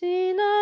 지나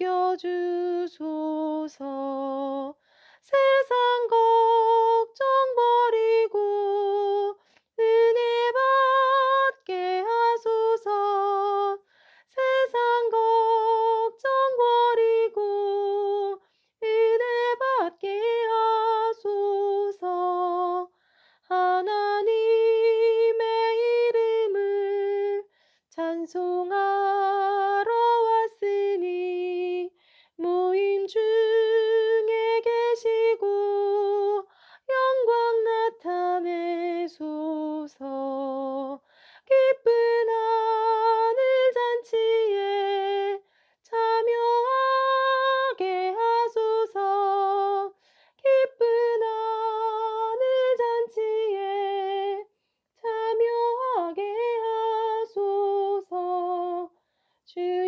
맡겨주소서. 세상 걱정 버리고 은혜 받게 하소서. 세상 걱정 버리고 은혜 받게 하소서. 하나님의 이름을 찬송 Tschüss.